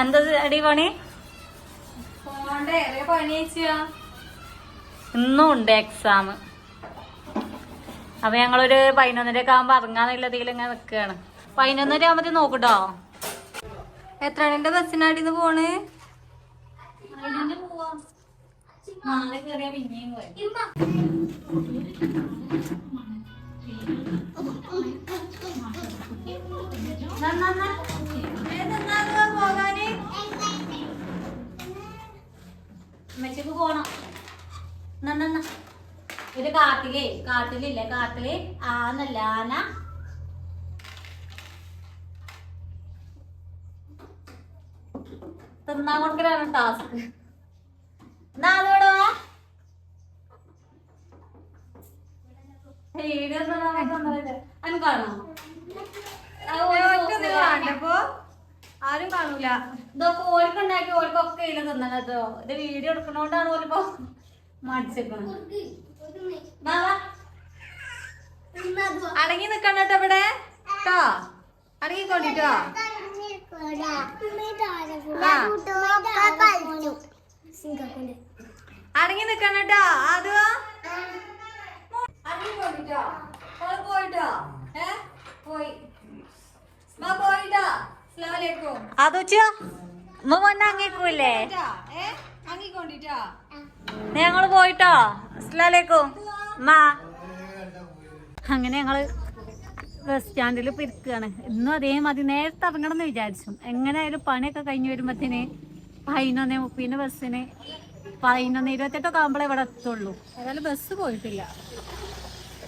എന്താ അടി പണി? പോണ്ടേ പണി ഇന്നും ഉണ്ട് എക്സാം അപ്പൊ ഞങ്ങളൊരു പതിനൊന്നരയൊക്കെ ആകുമ്പോ ഇറങ്ങാന്നുള്ള ഇതിൽ ഇങ്ങനെ നിക്കാണ്. പതിനൊന്നര ആവുമ്പത്തേ നോക്കട്ടോ? എത്ര മണിന്റെ ബസ്സിനാടിന്ന് പോണ്? പോകാന്? ഉമ്മച്ചിക്ക് പോണം. ന, ന, ന. ഒരു കാട്ടിലേ കാട്ടിലില്ലേ കാട്ടിൽ ആനല്ല ആന തിന്നാൻ കൊടുക്കലാണ് ടാസ്ക്. എന്നാ അതോടോ വീഡിയോ കാണോ ഒറ്റൊന്നും കാണണ്ടപ്പോ ആരും കാണൂല. ഇതൊക്കെ ഓൽക്കുണ്ടാക്കി ഓൽക്കൊക്കെ ഓർക്കൊക്കെ ഇതിൽ കേട്ടോ. ഇത് വീഡിയോ എടുക്കണോണ്ടാണ് ഓലിപ്പോ മടിച്ചേക്കണത്. അടങ്ങി നിക്കണം കേട്ടോ ഇവിടെ. കേട്ടോ അടങ്ങിക്കോണ്ടിട്ടോ. അടങ്ങി നിക്കണം കേട്ടോ. അത് അടങ്ങിക്കോണ്ടിട്ടോ. പോയിട്ടോ? ഏ? പോയി. പോയിട്ടോ. അതുച്ചോ? ഉമ്മ ഞങ്ങൾ പോയിട്ടോ? അസ്ലാലേക്കും മാ അങ്ങനെ ഞങ്ങൾ ബസ് സ്റ്റാൻഡിൽ പിരിക്കുകയാണ് ഇന്നും അതേമാതിരി നേരത്തെ ഇറങ്ങണം എന്ന് വിചാരിച്ചു. എങ്ങനെയായാലും പണിയൊക്കെ കഴിഞ്ഞ് വരുമ്പത്തിന് പതിനൊന്ന് മുപ്പതിന് ബസ്സിന് പതിനൊന്ന് ഇരുപത്തെട്ടൊക്കെ ആകുമ്പോഴേ ഇവിടെ എത്തുള്ളൂ. ഏതായാലും ബസ് പോയിട്ടില്ല.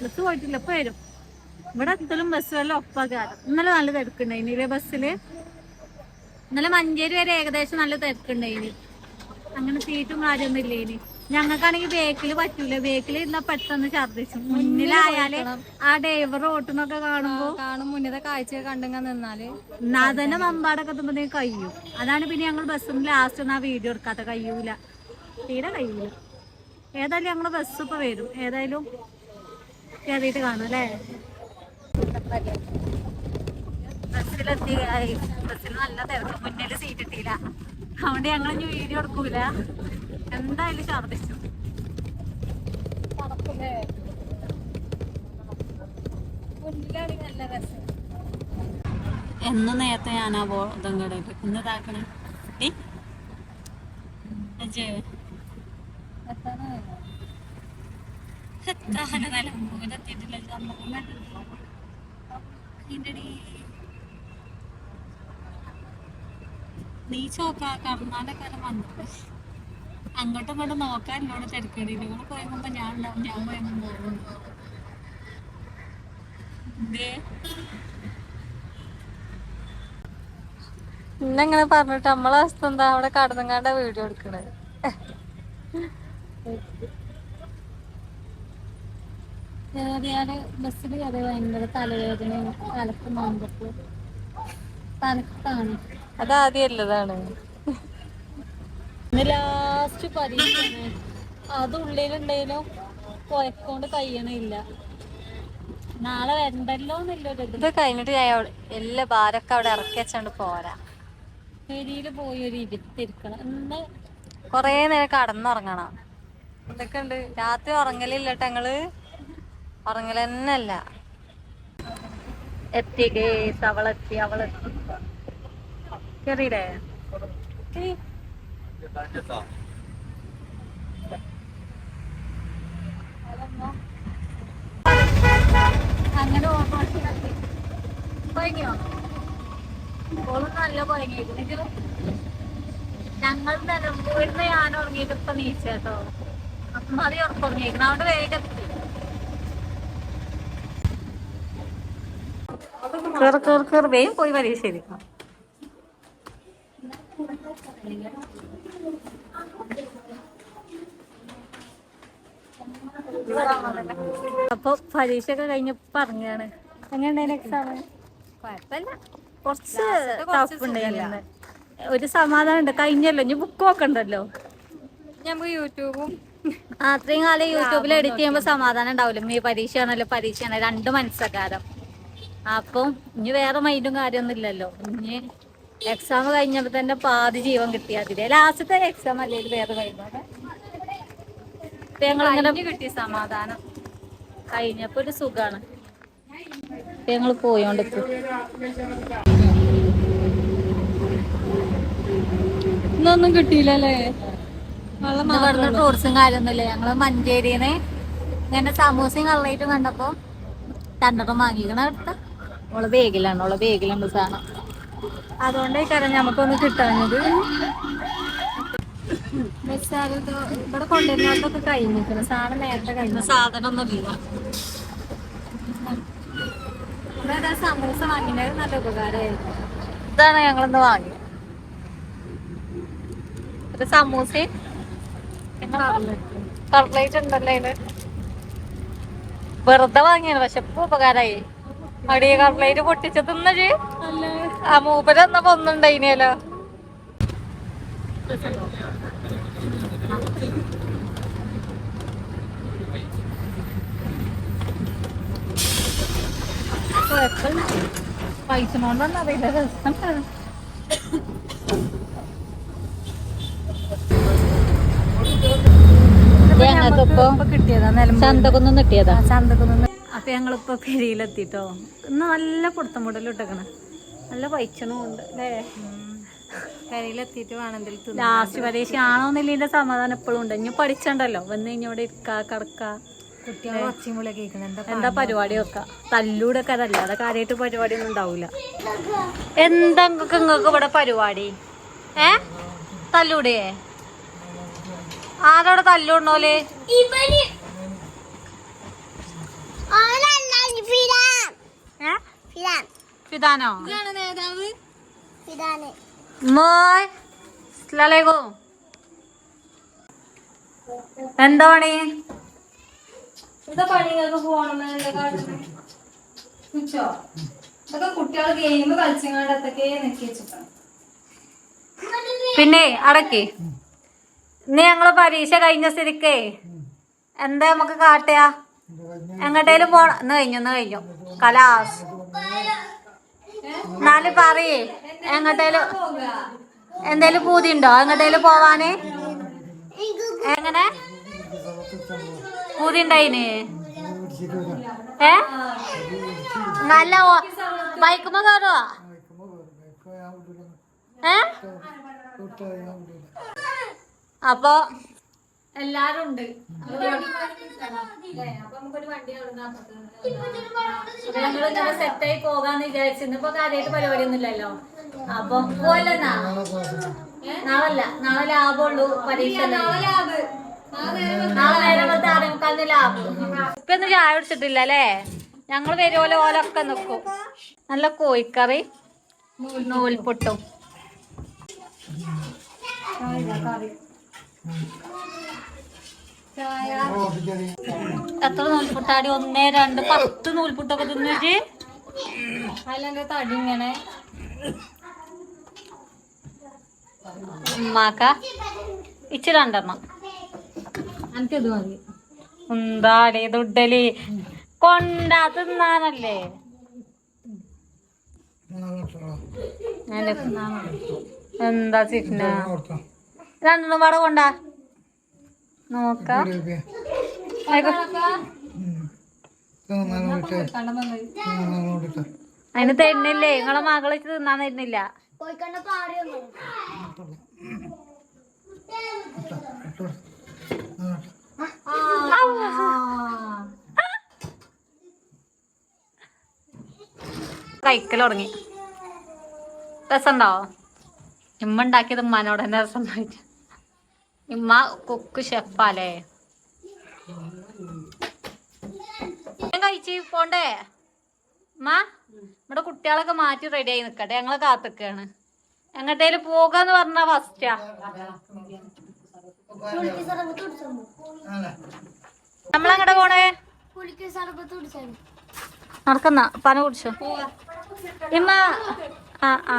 ബസ് പോയിട്ടില്ല ഇപ്പം വരും. ഇവിടെ എത്തലും ബസ് വല്ല ഒപ്പകാരം. ഇന്നലെ നല്ല തിരക്കുണ്ടായിനി ഇല്ലേ ബസ്സിൽ ഇന്നലെ മഞ്ചേരി വരെ ഏകദേശം നല്ല തിരക്കുണ്ടായിന്. അങ്ങനെ സീറ്റും കാര്യമൊന്നും ഇല്ലേന്. ഇനി ഞങ്ങൾക്കാണെങ്കിൽ ബേക്കിൽ പറ്റൂല. ബേക്കിൽ ഇരുന്നാ പെട്ടെന്ന് ഛർദിച്ചു മുന്നിലായാൽ ആ ഡ്രൈവർ ഓട്ടുന്നൊക്കെ കാണുമ്പോ കാണും. മുന്നത്തെ കാഴ്ച കണ്ടെങ്കിൽ നിന്നാൽ. നാദന മമ്പാടൊക്കെ എത്തുമ്പോഴത്തേക്ക് കഴിയും. അതാണ് പിന്നെ ഞങ്ങൾ ബസ്സിൽ ലാസ്റ്റ് ഒന്നും ആ വീഡിയോ എടുക്കാത്ത കഴിയൂല. തീരെ കഴിയൂല. ഏതായാലും ഞങ്ങൾ ബസ് ഇപ്പൊ വരും. ഏതായാലും കേറിയിട്ട് കാണും അല്ലേ? ബസ്സിലെത്തി ബസ്സിൽ നല്ല തിരക്ക്. മുന്നിൽ സീറ്റ് ഇട്ടില്ല. അതുകൊണ്ട് ഞങ്ങൾ ഇനി വീഡിയോ എടുക്കൂല. എന്തായാലും ഛർദിച്ചു എന്ന് നേരത്തെ ഞാനാ ബോധം കടയിൽ ഇന്ന് ഇതാക്കണേ. നീ അജയ് എത്താന നിലമ്പൂരെത്തിയിട്ടില്ല നീ ചോക്ക കർണാടകം വന്നത് അങ്ങോട്ടും ഇങ്ങോട്ടും നോക്കാൻ ഇവിടെ നിങ്ങൾ പോയപ്പോ ഞാൻ ഉണ്ടാവും ഞാൻ പോയപ്പോ പോകും ഇതേ ഇന്നെങ്ങനെ പറഞ്ഞിട്ട് നമ്മളെ അവസ്ഥ എന്താ? അവിടെ കടന്നങ്ങാണ്ട വീഡിയോ എടുക്കണത് ഞാൻ ബസ്സിൽ കയറി ഭയങ്കര തലവേദനയും തലക്ക് മാമ്പപ്പ് തലക്കാണ് അതാദ്യല്ലതാണ് ഇന്ന് ലാസ്റ്റ് പരീക്ഷയാണ്. അത് ഉള്ളിലുണ്ടെങ്കിലും കൊയക്കൊണ്ട് കഴിയണില്ല നാളെ വരണ്ടല്ലോ എന്നില്ലൊരു ഇത്. കഴിഞ്ഞിട്ട് ഞാൻ എല്ലാ ഭാരമൊക്കെ അവിടെ ഇറക്കി വെച്ചോണ്ട് പോരാ. പെരിയിൽ പോയി ഒരു ഇരുത്തിരിക്കണം. ഇന്ന് കൊറേ നേരം കടന്നുറങ്ങണം. ഇതൊക്കെ ഉണ്ട് രാത്രി ഉറങ്ങലില്ല ഞങ്ങൾ ഉറങ്ങലെന്നല്ല. എത്തി കേസ് അവളെത്തി അവളെത്തി. കയറിയില്ലേ അങ്ങനെ ഞങ്ങൾ നിലമ്പൂരിന്ന് ഞാൻ ഉറങ്ങിയിട്ട് ഇപ്പൊ നീച്ചേട്ടോ. മതി ഉറപ്പുറങ്ങിയിരിക്കണം അവിടെ വേഗം കേറ് കേറ് കേറ്. വേഗം പോയി പരീക്ഷ അപ്പൊ പരീക്ഷ ഒക്കെ കഴിഞ്ഞ പറഞ്ഞാണ്. എങ്ങനെയുണ്ടായിരുന്നു എക്സാം കുഴപ്പമില്ല. കുറച്ച് ടഫ് ഉണ്ടായിരുന്നു ഒരു സമാധാനം ഉണ്ട്. കഴിഞ്ഞല്ലോ. ഇനി ബുക്ക് നോക്കണ്ടല്ലോ. നമുക്ക് യൂട്യൂബും. അത്രയും കാലം യൂട്യൂബിൽ എഡിറ്റ് ചെയ്യുമ്പോൾ സമാധാനം ഉണ്ടാവില്ല ഈ പരീക്ഷയാണല്ലോ പരീക്ഷയാണ്. രണ്ട് മനസ്സക്കാരം. അപ്പം ഇനി വേറെ മൈൻഡും കാര്യമൊന്നും ഇല്ലല്ലോ. ഇനി എക്സാം കഴിഞ്ഞപ്പോ തന്നെ പാതി ജീവൻ കിട്ടിയാതില്ലേ ലാസ്റ്റത്തെ എക്സാം അല്ലേ വേറെ ഞങ്ങളിങ്ങനെ കിട്ടി സമാധാനം. കഴിഞ്ഞപ്പോ ഒരു സുഖാണ്. ഞങ്ങൾ പോയോണ്ടിരിക്കും. ഇന്നൊന്നും കിട്ടിയില്ലല്ലേ? ഇവിടുന്ന് ടൂറിസം കാര്യമൊന്നുമില്ല. ഞങ്ങൾ മഞ്ചേരിന്ന് ഇങ്ങനെ സമൂസയും കള്ളയിട്ടും കണ്ടപ്പോ രണ്ടെണ്ണം വാങ്ങിക്കണ അടുത്ത ഓളെ ബേഗിലാണ് ഓളെ ബേഗിലുണ്ട് സാധനം. അതുകൊണ്ടേ കാര്യം നമുക്കൊന്ന് കിട്ടാഞ്ഞത്. ഇവിടെ കൊണ്ടുവരുന്നതൊക്കെ കഴിഞ്ഞിരിക്കണം സാധനം നേരത്തെ കഴിഞ്ഞു. സാധനം ഒന്നുമില്ല ഇവിടെ സമൂസ വാങ്ങിയത് നല്ല ഉപകാരമായിരുന്നു. ഇതാണ് ഞങ്ങളിന്ന് വാങ്ങിയത് ഒരു സമൂസയും കട്ട്ലേറ്റ് ഉണ്ടല്ലോ അതിൽ വെറുതെ വാങ്ങിയാണ് പക്ഷെ ഇപ്പൊ ഉപകാരായി അടിയ കട്ട്ലേറ്റ് പൊട്ടിച്ച് തിന്നത് ആ മൂപ്പര് വന്നപ്പോ ഒന്നുണ്ടായിനല്ലോ പൈസ രസം ചന്തക്കൊന്നും കിട്ടിയതാ. ചന്തക്കൊന്നും അപ്പൊ ഞങ്ങളിപ്പോ പെരിയിലെത്തിട്ടോ. ഇന്ന് നല്ല ഇട്ടേക്കണ. നല്ല പൈച്ചണും ഉണ്ട് അല്ലേ? കരയിലെത്തിയിട്ട് വേണമെങ്കിൽ തിന്നാൻ. ലാസ്റ്റ് പരീക്ഷ ആണോന്നില്ല സമാധാനം എപ്പോഴും ഉണ്ട്. ഇനി പഠിച്ചണ്ടല്ലോ? വന്ന് കഴിഞ്ഞ ഇരിക്കാ ഇരിക്ക കിടക്ക. എന്താ പരിപാടി വെക്ക? തല്ലൂടൊക്കെ അതല്ലാതെ കാര്യമായിട്ട് പരിപാടി ഒന്നും ഉണ്ടാവൂല. എന്താ ഇങ്ങക്ക് ഇങ്ങക്ക് ഇവിടെ പരിപാടി? ഏ? തല്ലൂടേ? ആരോടെ തല്ലൂടണോൽ ഏ? ഫിദാനോ? നേതാവ്. മോയ്. അസ്സലാമലൈക്കും. എന്താ പണി? എന്താ പണികൾക്ക് പോകണമെന്നല്ലേ കാട്ടുന്നത് ഉച്ചോ ഇതൊക്കെ കുട്ടികൾ ഗെയിം കളിച്ചങ്ങാണ്ട് അതൊക്കെ നിക്കി വെച്ചിട്ടാണ്. പിന്നെ അടക്കി. ഇനി ഞങ്ങൾ പരീക്ഷ കഴിഞ്ഞ സ്ഥിതിക്കേ എന്താ നമുക്ക് കാട്ടുക എങ്ങട്ടേലും പോണ. ഇന്ന് കഴിഞ്ഞു ഇന്ന് കഴിഞ്ഞു. കലാസ്. എന്നാലും പറയേ എങ്ങോട്ടേലും എന്തേലും പൂതി ഉണ്ടോ എങ്ങട്ടേലും പോവാന്? എങ്ങനെ? പൂതി ഉണ്ടായിന് ഏ? നല്ല ബൈക്കുമ്പോ കയറുവാ ഏ? അപ്പൊ എല്ലാരും ഉണ്ട്. ഞങ്ങളിങ്ങനെ സെറ്റായി പോകാന്ന് വിചാരിച്ചിരുന്നു ഇപ്പൊ കാര്യമായിട്ട് പരിപാടി ഒന്നുമില്ലല്ലോ അപ്പൊ പോയല്ലോ നാ? നാളല്ല. നാളെ ലാഭമുള്ളൂ പരീക്ഷ നാളെ നേരം വന്ന് ആറേമുക്കാലിന് ലാഭം. ഇപ്പൊ ഒന്നും ചായ കുടിച്ചിട്ടില്ല അല്ലേ? ഞങ്ങൾ വരുമല്ലോ ഓലൊക്കെ നിൽക്കും നല്ല കോഴിക്കറി നൂൽപുട്ടും. എത്ര നൂൽപുട്ടാടി? ഒന്ന് രണ്ട് പത്ത് നൂൽപുട്ടൊക്കെ തിന്നിട്ട് അതിലെന്റെ തടി ഇങ്ങനെ? ഉമ്മാക്ക. ഇച്ചിരി രണ്ടെണ്ണം. എനിക്കത് മതി. എന്താടേ ദുഡലി കൊണ്ടാ തിന്നാനല്ലേ? എന്താ ചിക്കന? രണ്ടെണ്ണം വട കൊണ്ടാ. നോക്കാം. അതിന് തരുന്നില്ലേ? നിങ്ങളെ മകളെ തിന്നാൻ തരുന്നില്ല. കഴിക്കൽ തുടങ്ങി. രസമുണ്ടോ? ഇമ്മ ഉണ്ടാക്കിയത് ഉമ്മാനോട് തന്നെ രസം ഉണ്ടായിട്ട് ഇമ്മ കുക്ക് ഷെഫാലേ കഴിച്ച് പോണ്ടേ? ഉമ്മ നമ്മുടെ കുട്ടികളൊക്കെ മാറ്റി റെഡി ആയി നിക്കട്ടെ. ഞങ്ങളെ കാത്തിക്കാണ്. എങ്ങട്ടേലും പോകാന്ന് പറഞ്ഞ ഫസ്റ്റാ നമ്മളെങ്ങടെ പോണേ? നടക്കുന്ന പന കുടിച്ചോ. ഇമ്മ ആ ആ.